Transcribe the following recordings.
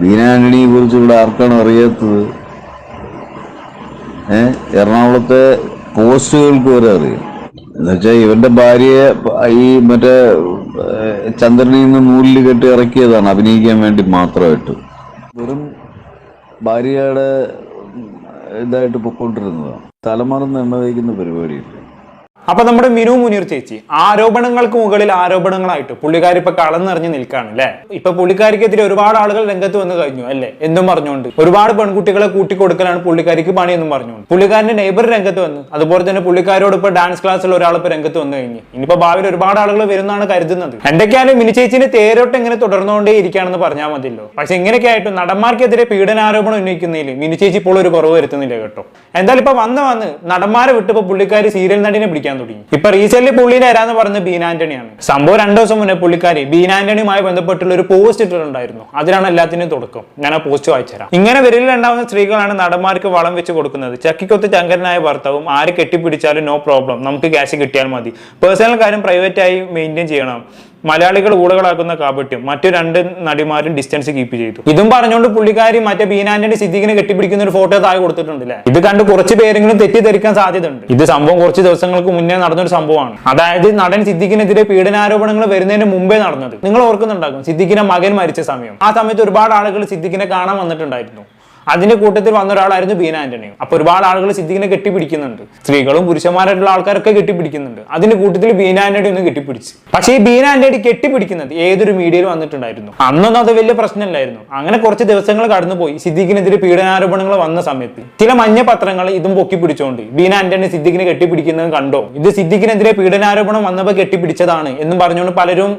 ബീന കുറിച്ച് ഇവിടെ ആർക്കാണ് അറിയാത്തത്? ഏ? എറണാകുളത്തെ പോസ്റ്റുകൾക്ക് വരെ അറിയാം. എന്നുവെച്ചാൽ ഇവന്റെ ഭാര്യയെ ഈ മറ്റേ ചന്ദ്രനിൽ നിന്ന് നൂലിൽ കെട്ടി ഇറക്കിയതാണ് അഭിനയിക്കാൻ വേണ്ടി മാത്രമായിട്ട്. വെറും ഭാര്യയുടെ ഇതായിട്ട് പൊക്കോണ്ടിരുന്നതാണ്. തലമറന്ന് എണ്ണ വയ്ക്കുന്ന പരിപാടിയില്ല അപ്പൊ നമ്മുടെ മിനു മുനീർ ചേച്ചി ആരോപണങ്ങൾക്ക് മുകളിൽ ആരോപണങ്ങളായിട്ട് പുള്ളിക്കാരി ഇപ്പൊ കളന്നിറങ്ങി നിൽക്കുകയാണ് അല്ലെ? ഇപ്പൊ പുള്ളിക്കാരിക്കെതിരെ ഒരുപാട് ആളുകൾ രംഗത്ത് വന്നു കഴിഞ്ഞു അല്ലെ? എന്നും പറഞ്ഞുകൊണ്ട്. ഒരുപാട് പെൺകുട്ടികളെ കൂട്ടിക്കൊടുക്കലാണ് പുള്ളിക്കാരിക്ക് പണി എന്നും പറഞ്ഞുകൊണ്ട്. പുള്ളിക്കാരന്റെ നെയ്ബർ രംഗത്ത് വന്നു. അതുപോലെ തന്നെ പുള്ളിക്കാരോട് ഇപ്പൊ ഡാൻസ് ക്ലാസ്സിൽ ഒരാൾ ഇപ്പൊ രംഗത്ത് വന്നു കഴിഞ്ഞു. ഇനിയിപ്പോ ഭാവിയിൽ ഒരുപാട് ആളുകൾ വരുന്നതാണ് കരുതുന്നത്. എന്തൊക്കെയാലും മിനി ചേച്ചിന്റെ തേരോട്ട് ഇങ്ങനെ തുടർന്നുകൊണ്ടേ ഇരിക്കുകയാണെന്ന് പറഞ്ഞാൽ മതിയല്ലോ. പക്ഷെ ഇങ്ങനെയൊക്കെ ആയിട്ട് നടന്മാർക്കെതിരെ പീഡനാരോപണം ഉന്നയിക്കുന്നതിൽ മിനി ചേച്ചി ഇപ്പോൾ ഒരു കുറവ് വരുത്തുന്നില്ല കേട്ടോ. എന്തായാലും ഇപ്പൊ വന്ന് വന്ന് നടന്മാരെ വിട്ടപ്പോ പുള്ളിക്കാരി സീരിയൽ നടിനെ പിടിക്കാൻ തുടങ്ങി. ഇപ്പൊ റീസെന്റ് പുള്ളി നേരാന്ന് പറഞ്ഞത് ബീന ആന്റണിയാണ്. സംഭവം രണ്ടു ദിവസം മുന്നേ പുള്ളിക്കാരി ബീന ആന്റണിയുമായി ബന്ധപ്പെട്ടുള്ള ഒരു പോസ്റ്റ് ഇട്ടിട്ടുണ്ടായിരുന്നു. അതിലാണ് എല്ലാത്തിനും തുടക്കം. ഞാൻ ആ പോസ്റ്റ് വായിച്ചുതരാം ഇങ്ങനെ വിരലിലുണ്ടാവുന്ന സ്ത്രീകളാണ് നടന്മാർക്ക് വളം വെച്ച് കൊടുക്കുന്നത്. ചക്കിക്കൊത്ത് ചങ്കരനായ ഭർത്താവും ആര് കെട്ടിപ്പിടിച്ചാലും നോ പ്രോബ്ലം നമുക്ക് ക്യാഷ് കിട്ടിയാൽ മതി. പേഴ്സണൽ കാര്യം പ്രൈവറ്റ് ആയി മെയിന്റെയിൻ ചെയ്യണം. മലയാളികൾ ഊടകളാക്കുന്ന കാപട്യം മറ്റു രണ്ട് നടിമാരും ഡിസ്റ്റൻസ് കീപ്പ് ചെയ്തു. ഇതും പറഞ്ഞുകൊണ്ട് പുള്ളിക്കാരി മറ്റേ ബീനാന്റണി സിദ്ദീഖിനെ കെട്ടിപ്പിടിക്കുന്ന ഒരു ഫോട്ടോ താഴെ കൊടുത്തിട്ടുണ്ടല്ലേ? ഇത് കണ്ട് കുറച്ച് പേരെങ്കിലും തെറ്റിദ്ധരിക്കാൻ സാധ്യതയുണ്ട്. ഇത് സംഭവം കുറച്ച് ദിവസങ്ങൾക്ക് മുന്നേ നടന്നൊരു സംഭവമാണ്. അതായത് നടൻ സിദ്ദീഖിനെതിരെ പീഡനാരോപണങ്ങൾ വരുന്നതിന് മുമ്പേ നടന്നത്. നിങ്ങൾ ഓർക്കുന്നുണ്ടാകും സിദ്ദീഖിന്റെ മകൻ മരിച്ച സമയം. ആ സമയത്ത് ഒരുപാട് ആളുകൾ സിദ്ദീഖിനെ കാണാൻ വന്നിട്ടുണ്ടായിരുന്നു. അതിന്റെ കൂട്ടത്തിൽ വന്ന ഒരാളായിരുന്നു ബീന ആന്റണിയും. അപ്പൊ ഒരുപാട് ആളുകൾ സിദ്ദീഖിനെ കെട്ടിപ്പിടിക്കുന്നുണ്ട്. സ്ത്രീകളും പുരുഷന്മാരായിട്ടുള്ള ആൾക്കാരൊക്കെ കെട്ടിപ്പിടിക്കുന്നുണ്ട്. അതിന്റെ കൂട്ടത്തിൽ ബീന ആന്റണി ഒന്ന് കെട്ടിപ്പിടിച്ച്. പക്ഷേ ഈ ബീന ആന്റണി കെട്ടിപ്പിടിക്കുന്നത് ഏതൊരു മീഡിയയിൽ വന്നിട്ടുണ്ടായിരുന്നു? അന്നൊന്നും അത് വലിയ പ്രശ്നമില്ലായിരുന്നു. അങ്ങനെ കുറച്ച് ദിവസങ്ങൾ കടന്നുപോയി. സിദ്ദീഖിനെതിരെ പീഡനാരോപണങ്ങൾ വന്ന സമയത്ത്. ചില മഞ്ഞ പത്രങ്ങൾ ഇതും പൊക്കി പിടിച്ചോണ്ട് ബീന ആന്റണി സിദ്ദീഖിനെ കെട്ടിപ്പിടിക്കുന്നത് കണ്ടോ? ഇത് സിദ്ദീഖിനെതിരെ പീഡനാരോപണം വന്നപ്പോൾ കെട്ടിപ്പിടിച്ചതാണ് എന്നും പറഞ്ഞുകൊണ്ട് പലരും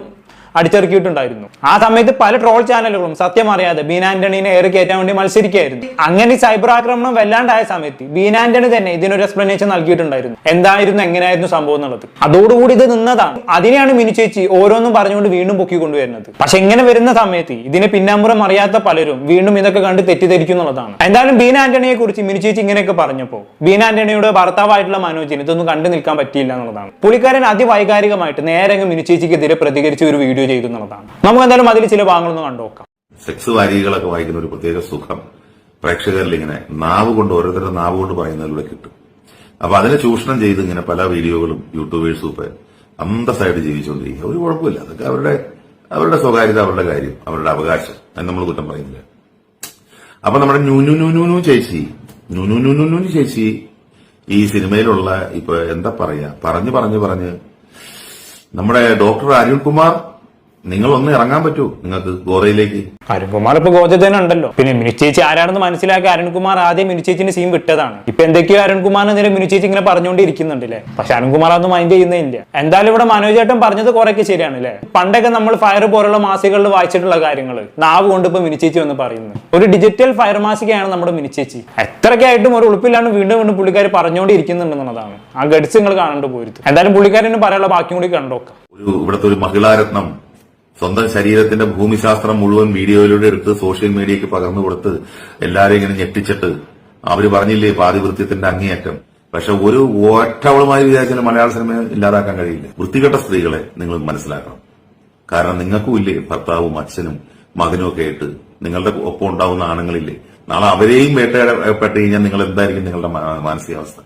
അടിച്ചിറക്കിയിട്ടുണ്ടായിരുന്നു ആ സമയത്ത് പല ട്രോൾ ചാനലുകളും സത്യം അറിയാതെ ബീന ആന്റണീനെ ഏറെ കയറ്റാൻ വേണ്ടി മത്സരിക്കുകയായിരുന്നു. അങ്ങനെ ഈ സൈബർ ആക്രമണം വല്ലാണ്ടായ സമയത്ത് ബീന ആന്റണി തന്നെ ഇതിനൊരു എക്സ്പ്ലനേഷൻ നൽകിയിട്ടുണ്ടായിരുന്നു. എന്തായിരുന്നു എങ്ങനെയായിരുന്നു സംഭവം എന്നുള്ളത്. അതോടുകൂടി ഇത് നിന്നതാണ്. അതിനെയാണ് മിനി ചേച്ചി ഓരോന്നും പറഞ്ഞുകൊണ്ട് വീണ്ടും പൊക്കി കൊണ്ടുവരുന്നത് പക്ഷെ ഇങ്ങനെ വരുന്ന സമയത്ത് ഇതിനെ പിന്നാമ്പുറം അറിയാത്ത പലരും വീണ്ടും ഇതൊക്കെ കണ്ട് തെറ്റിദ്ധരിക്കും എന്നുള്ളതാണ്. എന്തായാലും ബീന ആന്റണിയെ കുറിച്ച് മിനി ചേച്ചി ഇങ്ങനെയൊക്കെ പറഞ്ഞപ്പോൾ ബീന ആന്റണിയുടെ ഭർത്താവായിട്ടുള്ള മനോജിന് ഇതൊന്നും കണ്ടു നിൽക്കാൻ പറ്റിയില്ല എന്നുള്ളതാണ്. പുള്ളിക്കാരൻ അതിവൈകാരികമായിട്ട് നേരെ അങ്ങ് മിനി ചേച്ചിക്കെതിരെ പ്രതികരിച്ച ഒരു വീഡിയോ ചെയ്തു എന്നുള്ളതാണ്. നമുക്ക് എന്തായാലും അതിൽ ചില ഭാഗങ്ങളൊന്ന് കണ്ടുനോക്കാം. സെക്സ് വാരികളൊക്കെ വായിക്കുന്ന ഒരു പ്രത്യേക സുഖം പ്രേക്ഷകരിൽ ഇങ്ങനെ നാവ് കൊണ്ട് ഓരോരുത്തരുടെ നാവ് കൊണ്ട് പറയുന്നതിലൂടെ കിട്ടും. അപ്പൊ അതിനെ ചൂഷണം ചെയ്ത് ഇങ്ങനെ പല വീഡിയോകളും യൂട്യൂബേഴ്സും ഒക്കെ അന്തസ്സായിട്ട് ജീവിച്ചുകൊണ്ടിരിക്കുക. ഒരു കുഴപ്പമില്ല. അതൊക്കെ അവരുടെ അവരുടെ സ്വകാര്യത അവരുടെ കാര്യം അവരുടെ അവകാശം. അത് നമ്മൾ കുറ്റം പറയുന്നില്ല. അപ്പൊ നമ്മുടെ ന്യൂനു ന്യൂനു ചേച്ചി ന്യൂനു ന്യൂനു ചേച്ചി ഈ സിനിമയിലുള്ള ഇപ്പൊ എന്താ പറയാ പറഞ്ഞു പറഞ്ഞു പറഞ്ഞ് നമ്മുടെ ഡോക്ടർ അരുൺകുമാർ നിങ്ങൾ ഒന്ന് ഇറങ്ങാൻ പറ്റൂ. നിങ്ങൾക്ക് ഗോറയിലേക്ക് അരുൺകുമാർ ഇപ്പൊ ഗോചതനെ ഉണ്ടല്ലോ. പിന്നെ മിനുച്ചേച്ചി ആരാണെന്ന് മനസ്സിലാക്കി അരുൺകുമാർ ആദ്യം മിനുച്ചേച്ചിന്റെ സീൻ വിട്ടതാണ്. ഇപ്പൊ എന്തൊക്കെയോ അരുൺകുമാറിനെതിരെ മിനുച്ചേച്ചി ഇങ്ങനെ പറഞ്ഞുകൊണ്ടിരിക്കുന്നുണ്ടല്ലേ? പക്ഷെ അരുൺകുമാർ അതൊന്നും മൈൻഡ് ചെയ്യുന്നില്ല. എന്തായാലും ഇവിടെ മനോജേട്ടൻ പറഞ്ഞത് കുറെയൊക്കെ ശരിയാണ് അല്ലേ? പണ്ടൊക്കെ നമ്മൾ ഫയർ പോലുള്ള മാസികകളിൽ വായിച്ചിട്ടുള്ള കാര്യങ്ങൾ നാവ് കൊണ്ട് ഇപ്പൊ മിനുച്ചേച്ചി എന്ന് പറയുന്നു. ഒരു ഡിജിറ്റൽ ഫയർ മാസികയാണ് നമ്മുടെ മിനുച്ചേച്ചി എത്രയൊക്കെ ആയിട്ടും ഒരു ഉളുപ്പില്ലാണ്ട് വീണ്ടും വീണ്ടും പുള്ളിക്കാർ പറഞ്ഞുകൊണ്ടിരിക്കുന്നുണ്ടെന്നുള്ളതാണ്. ആ ഗഡ്സ് നിങ്ങൾ കാണേണ്ട പോയിരുന്നു എന്തായാലും പുള്ളിക്കാരന് പറയാനുള്ള ബാക്കി കൂടി കണ്ടോക്കാം ഒരു ഇവിടുത്തെ ഒരു മഹിളാരത്നം സ്വന്തം ശരീരത്തിന്റെ ഭൂമിശാസ്ത്രം മുഴുവൻ വീഡിയോയിലൂടെ എടുത്ത് സോഷ്യൽ മീഡിയയ്ക്ക് പകർന്നു കൊടുത്ത് എല്ലാവരെയും ഇങ്ങനെ ഞെട്ടിച്ചിട്ട് അവർ പറഞ്ഞില്ലേ പാതിവൃത്യത്തിന്റെ അങ്ങേയറ്റം. പക്ഷെ ഒരു ഒറ്റവളുമായി വിചാരിച്ചാലും മലയാള സിനിമ ഇല്ലാതാക്കാൻ കഴിയില്ല. വൃത്തികെട്ട സ്ത്രീകളെ നിങ്ങൾ മനസ്സിലാക്കണം. കാരണം നിങ്ങൾക്കും ഇല്ലേ ഭർത്താവും അച്ഛനും മകനും ഒക്കെ ആയിട്ട് നിങ്ങളുടെ ഒപ്പം ഉണ്ടാവുന്ന ആണുങ്ങളില്ലേ? നാളെ അവരെയും വേട്ടയാടപ്പെട്ട് കഴിഞ്ഞാൽ നിങ്ങൾ എന്തായിരിക്കും നിങ്ങളുടെ മാനസികാവസ്ഥ?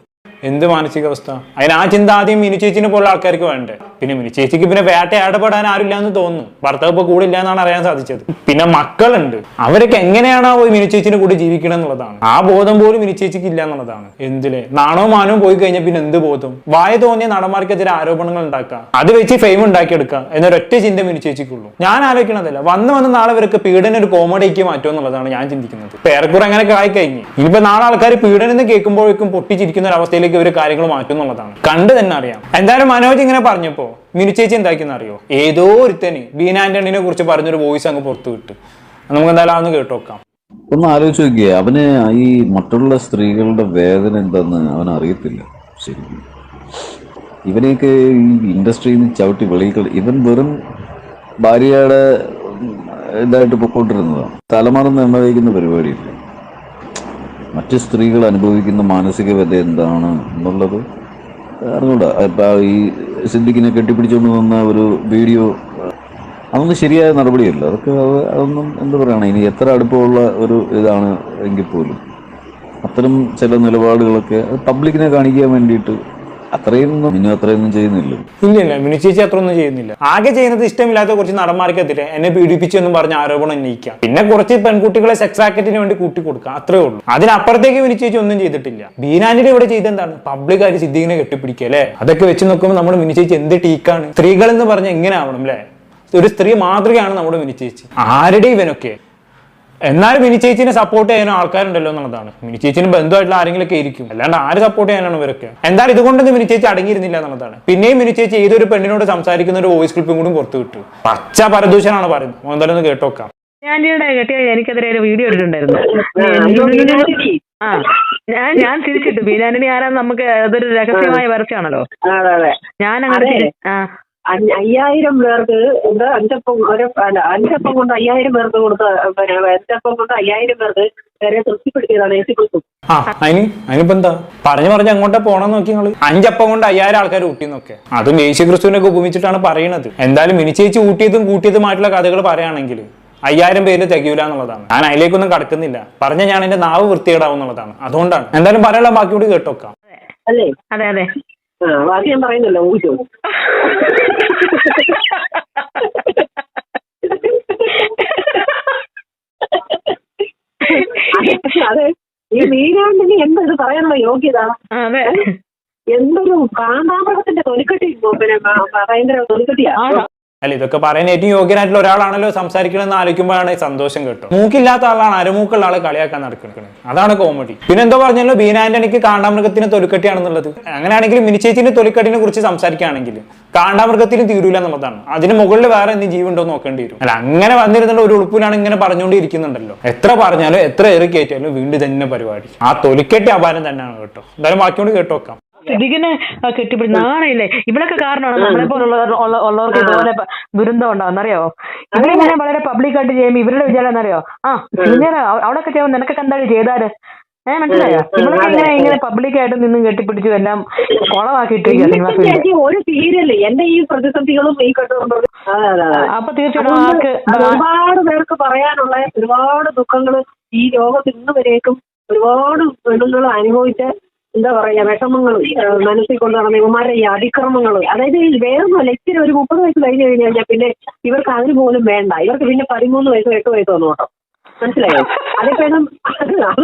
എന്ത് മാനസികാവസ്ഥ? അതിന് ആ ചിന്ത ആദ്യം മിനി ചേച്ചിനെ പോലുള്ള ആൾക്കാർക്ക് വേണ്ടേ? പിന്നെ മിനി ചേച്ചിക്ക് പിന്നെ വേട്ടയാടപ്പെടാൻ ആരുമില്ല എന്ന് തോന്നുന്നു. ഭർത്താവ് ഇപ്പൊ കൂടെ ഇല്ല എന്നാണ് അറിയാൻ സാധിച്ചത്. പിന്നെ മക്കളുണ്ട്. അവരൊക്കെ എങ്ങനെയാണോ പോയി മിനി ചേച്ചിന്റെ കൂടെ ജീവിക്കണം എന്നുള്ളതാണ്. ആ ബോധം പോലും മിനി ചേച്ചിക്ക് ഇല്ല എന്നുള്ളതാണ്. എന്തിലേ? നാണോ മാനോ പോയി കഴിഞ്ഞാൽ പിന്നെ എന്ത് ബോധം? വായ തോന്നിയ നടന്മാർക്കെതിരെ ആരോപണങ്ങൾ ഉണ്ടാക്കുക. അത് വെച്ച് ഫെയിം ഉണ്ടാക്കിയെടുക്കുക എന്നൊരൊറ്റ ചിന്ത മിനി ചേച്ചിക്കുള്ളൂ. ഞാൻ ആലോചിക്കണതല്ല. വന്ന് വന്ന് നാളെ ഇവർക്ക് പീഡന ഒരു കോമഡിക്ക് മാറ്റുമോ എന്നുള്ളതാണ് ഞാൻ ചിന്തിക്കുന്നത്. പേരക്കുറ അങ്ങനെ കായി കഴിഞ്ഞു ഇനിയിപ്പോ നാളെ ആൾക്കാർ പീഡനം എന്ന് കേൾക്കുമ്പോഴേക്കും പൊട്ടിച്ചിരിക്കുന്ന ഒരു അവസ്ഥയിലേക്ക് ഇവർ കാര്യങ്ങൾ മാറ്റും എന്നുള്ളതാണ്. കണ്ടു തന്നെ അറിയാം. എന്തായാലും മനോജ് ഇങ്ങനെ പറഞ്ഞപ്പോ മിനു ചേച്ചി എന്താക്കിയെന്ന് അറിയോ ഏതോ ഒരുത്തന് ബീന ആന്റണിനെ കുറിച്ച് പറഞ്ഞൊരു വോയിസ് അങ്ങ് പുറത്തു വിട്ടു. നമുക്ക് എന്തായാലും അതൊന്ന് കേട്ടു നോക്കാം. ഒന്ന് ആലോചിച്ച് നോക്കിയേ അവന് ഈ മറ്റുള്ള സ്ത്രീകളുടെ വേദന എന്താന്ന് അവൻ അറിയത്തില്ല. ശരിക്കും ഇവനെയൊക്കെ ഈ ഇൻഡസ്ട്രിയിൽ നിന്ന് ചവിട്ടി വെളിയിൽ ഇവൻ വെറും ഭാര്യയുടെ ഇതായിട്ട് പൊക്കോണ്ടിരുന്നതാണ്. തലമറന്ന് എണ്ണ തേക്കുന്ന പരിപാടിയില്ല? മറ്റ് സ്ത്രീകൾ അനുഭവിക്കുന്ന മാനസിക വ്യത എന്താണ് എന്നുള്ളത് അറിഞ്ഞൂടാ. ഇപ്പൊ ഈ സിദ്ദിഖിനെ കെട്ടിപ്പിടിച്ചുകൊണ്ട് വന്ന ഒരു വീഡിയോ അതൊന്നും ശരിയായ നടപടിയല്ല. അതൊക്കെ അത് അതൊന്നും എന്ത് പറയണം ഇനി എത്ര അടുപ്പമുള്ള ഒരു ഇതാണ് എങ്കിൽ പോലും. അത്തരം ചില നിലപാടുകളൊക്കെ പബ്ലിക്കിനെ കാണിക്കാൻ വേണ്ടിയിട്ട് അത്രയൊന്നും മിനു അത്രയൊന്നും ചെയ്യുന്നില്ല. ഇല്ല ഇല്ല മിനി ചേച്ചി അത്രയൊന്നും ചെയ്യുന്നില്ല. ആകെ ചെയ്യുന്നത് ഇഷ്ടമില്ലാത്ത കുറച്ച് നടന്മാർക്കെതിരെ എന്നെ പീഡിപ്പിച്ചു എന്നും പറഞ്ഞ ആരോപണം ഉന്നയിക്കാം. പിന്നെ കുറച്ച് പെൺകുട്ടികളെ സെക്സ് ആക്കറ്റിന് വേണ്ടി കൂട്ടി കൊടുക്കാം അത്രേ ഉള്ളൂ. അതിനപ്പുറത്തേക്ക് മിനു ചേച്ചി ഒന്നും ചെയ്തിട്ടില്ല. ബീനാനിയുടെ ഇവിടെ ചെയ്തെന്താണ്? പബ്ലിക് ആയിട്ട് സിദ്ദീഖിനെ കെട്ടിപ്പിടിക്കുക അല്ലേ? അതൊക്കെ വെച്ച് നോക്കുമ്പോൾ നമ്മുടെ മിനു ചേച്ചി എന്ത് ടീക്കാണ്? സ്ത്രീകൾ എന്ന് പറഞ്ഞ എങ്ങനെ ആവണം അല്ലേ? ഒരു സ്ത്രീ മാതൃകയാണ് നമ്മുടെ മിനു ചേച്ചി. ആരുടെ ഇവനൊക്കെ? എന്നാലും മിനി ചേച്ചിനെ സപ്പോർട്ട് ചെയ്യാനും ആൾക്കാരുണ്ടല്ലോ എന്നുള്ളതാണ്. മിനി ചേച്ചിന് ബന്ധമായിട്ടുള്ള ആരെങ്കിലുമൊക്കെ ഇരിക്കും അല്ലാണ്ട് ആര് സപ്പോർട്ട് ചെയ്യാനാണ് ഇവരൊക്കെ? എന്തായാലും ഇതുകൊണ്ടൊന്നും മിനി ചേച്ചി അടങ്ങിയിരുന്നില്ല എന്നുള്ളതാണ്. പിന്നെയും മിനി ചേച്ചി ഏതൊരു പെണ്ണിനോട് സംസാരിക്കുന്ന ഒരു വോയിസ് ക്ലിപ്പും കൂടി പുറത്തു വിട്ടു. പച്ച പരദൂഷനാണ് പറയുന്നത്. എന്തായാലും ഒന്ന് കേട്ടോക്കാം ഞാനിവിടെ കെട്ടിയ എനിക്കെതിരെ ഒരു വീഡിയോ ഇട്ടിട്ടുണ്ടായിരുന്നു ആ ഞാൻ ഞാൻ തിരിച്ചിട്ടു ബീനാന്റണി ആരാന്ന് നമുക്ക് അതൊരു രഹസ്യമായ വരച്ചാണല്ലോ അതെ അതെ. ഞാൻ അങ്ങനെ ആ. അയ്യായിരം പേർക്ക് എന്താ അഞ്ചപ്പം ഒരു അല്ല അഞ്ചപ്പം കൊണ്ട് അയ്യായിരം പേർക്ക് കൊടുത്ത പിന്നെ അഞ്ചപ്പം കൊണ്ട് അയ്യായിരം പേർക്ക് വരെ തൃപ്തിപ്പെടുത്തിയതാണ് എ സി കുത്തും ആ അതിന് അതിനിപ്പോ എന്താ? പറഞ്ഞു പറഞ്ഞ് അങ്ങോട്ടാ പോണം നോക്കി നിങ്ങൾ? അഞ്ചപ്പം കൊണ്ട് അയ്യായിരം ആൾക്കാർ ഊട്ടിന്നൊക്കെ അതും യേശു ക്രിസ്തുവിനൊക്കെ ഉപമിച്ചിട്ടാണ് പറയണത് എന്തായാലും മിനിച്ചേച്ച് ചേച്ചി ഊട്ടിയതും കൂട്ടിയതുമായിട്ടുള്ള കഥകൾ പറയുകയാണെങ്കിൽ അയ്യായിരം പേര് തികയൂല എന്നുള്ളതാണ്. ഞാൻ അതിലേക്കൊന്നും കടക്കുന്നില്ല. പറഞ്ഞ ഞാൻ എന്റെ നാവ് വൃത്തികേടാവും എന്നുള്ളതാണ്. അതുകൊണ്ടാണ്. എന്തായാലും പറയാനുള്ള ബാക്കി കൂടി കേട്ടോക്കാം. അല്ലേ അതെ അതെ. ആ ബാക്കി ഞാൻ പറയുന്നല്ലോ ഊഹിച്ചോ അതെ ഈ നീരാണ്ടിന് എന്ത് പറയാനുള്ള യോഗ്യത? എന്തൊരു കാന്താമൃഗത്തിന്റെ തൊലിക്കട്ടി പിന്നെ ഭയങ്കര തൊലിക്കട്ടിയാ? അല്ല ഇതൊക്കെ പറയാൻ ഏറ്റവും യോഗ്യനായിട്ടുള്ള ഒരാളാണല്ലോ സംസാരിക്കണമെന്ന് ആലോചിക്കുമ്പോഴാണ് സന്തോഷം കിട്ടും മൂക്കില്ലാത്ത ആളാണ് അരമൂക്കുള്ള ആളെ കളിയാക്കാൻ നടക്കുന്നത്. അതാണ് കോമഡി പിന്നെ എന്തോ പറഞ്ഞല്ലോ ബീന ആന്റണിക്ക് കാണ്ടാമൃഗത്തിന് തൊലിക്കട്ടിയാണെന്നുള്ളത്. അങ്ങനെയാണെങ്കിൽ മിനിച്ചേച്ചിന്റെ തൊലിക്കട്ടിനെ കുറിച്ച് സംസാരിക്കുകയാണെങ്കിൽ കാണ്ടാമൃഗത്തിന് തീരൂല എന്നുള്ളതാണ്. അതിന് മുകളിൽ വേറെ എന്ത് ജീവുണ്ടോ നോക്കേണ്ടി വരും. അല്ല അങ്ങനെ വന്നിരുന്നുള്ള ഒരു ഉളുപ്പിലാണ് ഇങ്ങനെ പറഞ്ഞുകൊണ്ടിരിക്കുന്നുണ്ടല്ലോ. എത്ര പറഞ്ഞാലും എത്ര ഏറി കയറ്റിയാലും വീണ്ടും തന്നെ പരിപാടി. ആ തൊലിക്കട്ടി അപാരം തന്നെയാണ് കേട്ടോ. എന്തായാലും ബാക്കിയോട് കേട്ടോക്കാം. സിദ്ദിഖിനെ കെട്ടിപ്പിടി നാണയില്ലേ? ഇവളൊക്കെ കാരണമാണ് നമ്മളെ പോലുള്ള ഉള്ളവർക്ക് ഇതുപോലെ ദുരന്തം എന്നറിയോ ഇവിടെ ഇവരിങ്ങനെ വളരെ പബ്ലിക്കായിട്ട് ചെയ്യുമ്പോൾ ഇവരുടെ വിചാരം എന്നറിയോ ആ സീനിയർ അവിടെയൊക്കെ ചെയ്യുമ്പോൾ നിനക്കൊക്കെ എന്താണ് ചെയ്താൽ? ഏഹ് മനസ്സിലായോ? ഇങ്ങനെ ഇങ്ങനെ പബ്ലിക്കായിട്ട് നിന്നും കെട്ടിപ്പിടിച്ചു എല്ലാം കുളമാക്കിയിട്ടിരിക്കുക ഒരു സീരിയൽ. എന്റെ ഈ പ്രതിസന്ധികളും ഈ അപ്പൊ തീർച്ചയായിട്ടും ഒരുപാട് പേർക്ക് പറയാനുള്ള ഒരുപാട് ദുഃഖങ്ങൾ ഈ ലോകത്ത് ഇന്ന് വരേക്കും ഒരുപാട് പെണ്ണുങ്ങൾ അനുഭവിച്ച എന്താ പറയാ വിഷമങ്ങൾ മനസ്സിൽ കൊണ്ട് നടന്ന ഇവന്മാരുടെ ഈ അതിക്രമങ്ങൾ അതായത് വേറൊന്നുമല്ല ഇച്ചിരി ഒരു മുപ്പത് വയസ്സ് കഴിഞ്ഞു കഴിഞ്ഞ് കഴിഞ്ഞാൽ പിന്നെ ഇവർക്ക് അതിന് പോലും വേണ്ട. ഇവർക്ക് പിന്നെ പതിമൂന്ന് വയസ്സോ എട്ട് വയസ്സോ ഒന്നും കേട്ടോ മനസ്സിലായോ? അതേ ഭേദം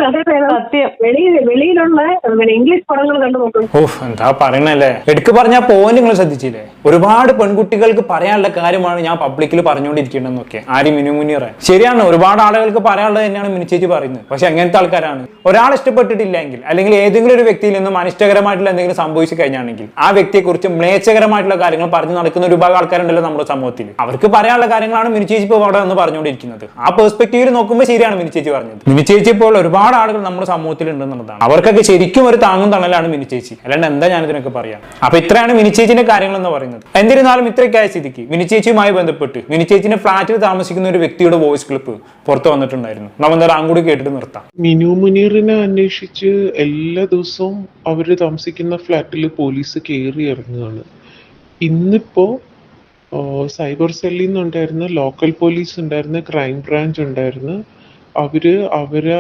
അതേ ഭേദം സത്യം. വെളിയിൽ വെളിയിലുള്ള പിന്നെ ഇംഗ്ലീഷ് പടങ്ങൾ കണ്ടു നോക്കും. ഓഹ് എന്താ പറയണല്ലേ? എടുക്ക് പറഞ്ഞ പോയിന്റ് നിങ്ങൾ ശ്രദ്ധിച്ചില്ലേ? ഒരുപാട് പെൺകുട്ടികൾക്ക് പറയാനുള്ള കാര്യമാണ് ഞാൻ പബ്ലിക്കിൽ പറഞ്ഞുകൊണ്ടിരിക്കേണ്ടതെന്നൊക്കെ. ആരും മിനുമുനിയറെ ശരിയാണ് ഒരുപാട് ആളുകൾക്ക് പറയാനുള്ളത് തന്നെയാണ് മിനിച്ചേച്ചി പറയുന്നത്. പക്ഷെ അങ്ങനത്തെ ആൾക്കാരാണ്. ഒരാൾ ഇഷ്ടപ്പെട്ടിട്ടില്ലെങ്കിൽ അല്ലെങ്കിൽ ഏതെങ്കിലും ഒരു വ്യക്തിയിൽ നിന്നും അനിഷ്ടകരമായിട്ടുള്ള എന്തെങ്കിലും സംഭവിച്ചു കഴിഞ്ഞാണെങ്കിൽ ആ വ്യക്തിയെക്കുറിച്ച് മ്ലേച്ഛകരമായിട്ടുള്ള കാര്യങ്ങൾ പറഞ്ഞു നടക്കുന്ന ഒരുപാട് വിഭാഗം ആൾക്കാരുണ്ടല്ലോ നമ്മുടെ സമൂഹത്തിൽ. അവർക്ക് പറയാനുള്ള കാര്യങ്ങളാണ് മിനിച്ചേച്ചി ഇപ്പോൾ അവിടെ നിന്ന് പറഞ്ഞുകൊണ്ടിരിക്കുന്നത്. ആ പെർസ്പെക്റ്റീവിൽ നോക്കുമ്പോൾ ശരിയാണ് മിനി ചേച്ചി പറഞ്ഞത്. മിനി ചേച്ചി ഇപ്പോൾ ഒരുപാട് ആളുകൾ നമ്മുടെ സമൂഹത്തിൽ ഉണ്ടെന്നുള്ളതാണ് അവർക്കൊക്കെ ശരിക്കും ഒരു താങ്ങും തണലാണ് മിനി ചേച്ചി. അല്ലാണ്ട് എന്താ ഞാൻ ഇതിനൊക്കെ പറയാം? അപ്പൊ ഇത്രയാണ് മിനി ചേച്ചിന്റെ കാര്യങ്ങൾ എന്ന് പറയുന്നത്. എന്നിരുന്നാലും ഇത്രയ്ക്കായ സ്ഥിതിക്ക് മിനി ചേച്ചിയുമായി ബന്ധപ്പെട്ട് മിനി ചേച്ചിന്റെ ഫ്ളാറ്റിൽ താമസിക്കുന്ന ഒരു വ്യക്തിയുടെ വോയിസ് ക്ലിപ്പ് പുറത്തു വന്നിട്ടുണ്ടായിരുന്നു. നമ്മൾ കൂടി കേട്ടിട്ട് നിർത്താം. മിനു മുനീറിനെ അന്വേഷിച്ച് എല്ലാ ദിവസവും അവർ താമസിക്കുന്ന ഫ്ലാറ്റിൽ പോലീസ് കയറി ഇറങ്ങുകയാണ്. ഇന്നിപ്പോ സൈബർ സെല്ലിൽ നിന്നുണ്ടായിരുന്ന ലോക്കൽ പോലീസ് ഉണ്ടായിരുന്ന ക്രൈം ബ്രാഞ്ച് ഉണ്ടായിരുന്നു. അവർ അവരെ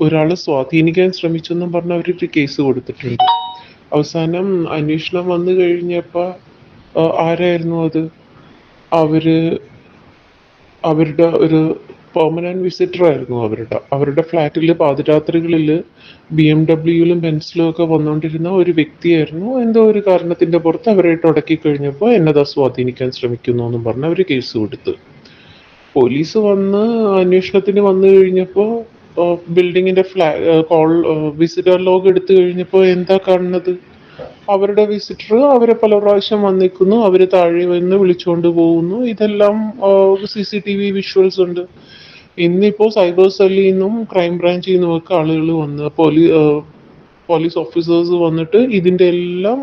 ഒരാളെ സ്വാധീനിക്കാൻ ശ്രമിച്ചെന്നും പറഞ്ഞ് അവരൊരു കേസ് കൊടുത്തിട്ടുണ്ട്. അവസാനം അന്വേഷണം വന്നു കഴിഞ്ഞപ്പോ ആ, ആരായിരുന്നു അത്? അവർ അവരുടെ ഒരു പെർമനന്റ് വിസിറ്റർ ആയിരുന്നു അവരുടെ. അവരുടെ ഫ്ലാറ്റിൽ പാതിരാത്രികളിൽ ബി എം ഡബ്ല്യൂയിലും ബെൻസിലും ഒക്കെ വന്നുകൊണ്ടിരുന്ന ഒരു വ്യക്തിയായിരുന്നു. എന്തോ ഒരു കാരണത്തിന്റെ പുറത്ത് അവരായിട്ട് ഉടക്കി കഴിഞ്ഞപ്പോൾ എന്നതാ സ്വാധീനിക്കാൻ ശ്രമിക്കുന്നു എന്നും പറഞ്ഞ് അവർ കേസ് കൊടുത്തു. പോലീസ് വന്ന് അന്വേഷണത്തിന് വന്നു കഴിഞ്ഞപ്പോൾ ബിൽഡിങ്ങിന്റെ ഫ്ലാ കോൾ വിസിറ്റർ ലോഗ് എടുത്തു കഴിഞ്ഞപ്പോൾ എന്താ കാണുന്നത്? അവരുടെ വിസിറ്റർ അവരെ പല പ്രാവശ്യം വന്നിക്കുന്നു അവർ താഴെ വന്ന് വിളിച്ചുകൊണ്ട് പോകുന്നു. ഇതെല്ലാം C C T V visuals ഉണ്ട്. ഇന്നിപ്പോ സൈബർ സെല്ലിൽ നിന്നും ക്രൈം ബ്രാഞ്ചിൽ നിന്നും ഒക്കെ ആളുകൾ വന്ന് പോലീ പോലീസ് ഓഫീസേഴ്സ് വന്നിട്ട് ഇതിന്റെ എല്ലാം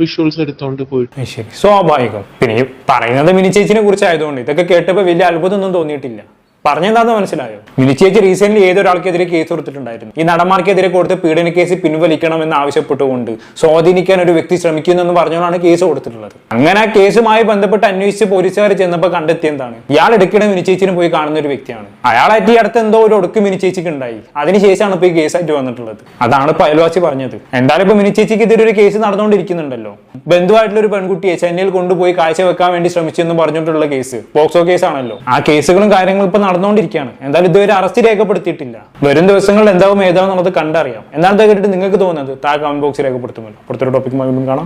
വിഷ്വൽസ് എടുത്തോണ്ട് പോയിട്ട് ശരി. സ്വാഭാവികം. പിന്നെ പറയുന്നത് മിനി ചേച്ചിനെ കുറിച്ച് ആയതുകൊണ്ട് ഇതൊക്കെ കേട്ടപ്പോൾ വലിയ അത്ഭുതമൊന്നും തോന്നിയിട്ടില്ല. പറഞ്ഞെന്താന്ന് മനസ്സിലായോ? മിനിച്ചേച്ചി റീസെന്റ് ഏതൊരാൾക്കെതിരെ കേസ് കൊടുത്തിട്ടുണ്ടായിരുന്നു. ഈ നടന്മാർക്കെതിരെ കൊടുത്ത പീഡന കേസ് പിൻവലിക്കണം എന്ന് ആവശ്യപ്പെട്ടുകൊണ്ട് സ്വാധീനിക്കാൻ ഒരു വ്യക്തി ശ്രമിക്കുന്നു എന്ന് പറഞ്ഞുകൊണ്ടാണ് കേസ് കൊടുത്തിട്ടുള്ളത്. അങ്ങനെ ആ കേസുമായി ബന്ധപ്പെട്ട് അന്വേഷിച്ച് പോലീസുകാർ ചെന്നപ്പോൾ കണ്ടെത്തിയ എന്താണ്? ഇയാൾ ഇടയ്ക്കിടെ മിനിച്ചേച്ചിനെ പോയി കാണുന്ന ഒരു വ്യക്തിയാണ്. അയാളായിട്ട് ഈ അടുത്ത് എന്തോ ഒരു ഒടുക്ക് മിനിച്ചേച്ചിക്ക് ഉണ്ടായി. അതിനുശേഷമാണ് ഇപ്പൊ ഈ കേസായിട്ട് വന്നിട്ടുള്ളത്. അതാണ് ഇപ്പൊ അയൽവാസി പറഞ്ഞത്. എന്തായാലും ഇപ്പൊ മിനിച്ചേച്ചിക്ക് ഇതിലൊരു കേസ് നടന്നുകൊണ്ടിരിക്കുന്നുണ്ടല്ലോ. ബന്ധുവായിട്ടുള്ള ഒരു പെൺകുട്ടിയെ ചെന്നൈയിൽ കൊണ്ടുപോയി കാഴ്ച വെക്കാൻ വേണ്ടി ശ്രമിച്ചു എന്ന് പറഞ്ഞിട്ടുള്ള കേസ് പോക്സോ കേസാണല്ലോ ആ കേസുകളും കാര്യങ്ങളും ഇപ്പൊ നടന്നുകൊണ്ടിരിക്കുകയാണ്. എന്തായാലും ഇതുവരെ അറസ്റ്റ് രേഖപ്പെടുത്തിയിട്ടില്ല. വരും ദിവസങ്ങളിൽ എന്താവും ഏതാവുന്നുള്ളത് കണ്ടറിയാം. എന്താണ് കേട്ടിട്ട് നിങ്ങൾക്ക് തോന്നുന്നത്? താഴെ കമന്റ് ബോക്സ് രേഖപ്പെടുത്തുമല്ലോ. അടുത്തൊരു ടോപ്പിക്കുമായി കാണാം.